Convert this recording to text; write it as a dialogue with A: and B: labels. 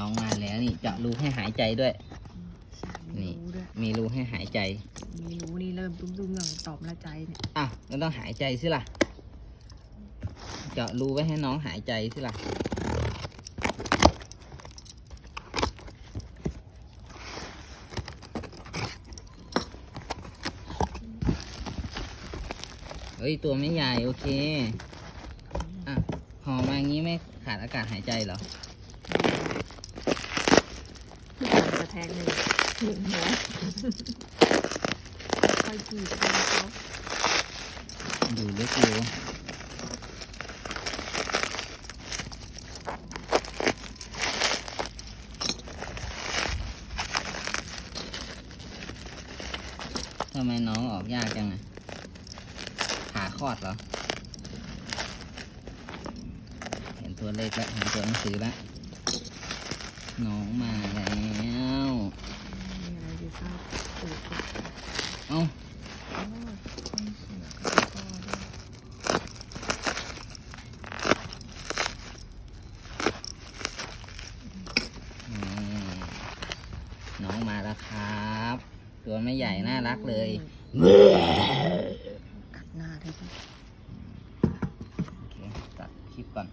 A: น้องมาแล้วนี่เจาะรูให้หายใจด้วย
B: มี
A: นี่
B: รู้ด้วย
A: มีรูให้หายใจ
B: มีรู้นี่เริ่มตุ้มๆอย่างตอบละใจเนี่ย
A: อะก็ต้องหายใจสิล่ะ เจาะรูไว้ให้น้องหายใจสิล่ะ เฮ้ย ตัวไม่ใหญ่ โอเค อะห่อมาอย่างนี้ไม่ขาดอากาศหายใจเหรอ
B: กระ แทกหนึ่งหนึ่งหัวค่อยๆจีบเขา
A: อยู่ลึกอยู่ทำไมน้องออกยากจังอะขาคลอดเหรอ เห็นตัวเลขแล้วเห็นตัวหนังสือแล้วน้องมาแล้ว
B: มีอะไรดีทราบตูดก็
A: เอ้า
B: โอ้ยต้องเสือกระโปรงด้วย
A: อืมน้องมาแล้วครับ ตัวไม่ใหญ่น่ารักเลย
B: กัดหน้าได้ด้วย
A: โอเคตัดคลิปก่อน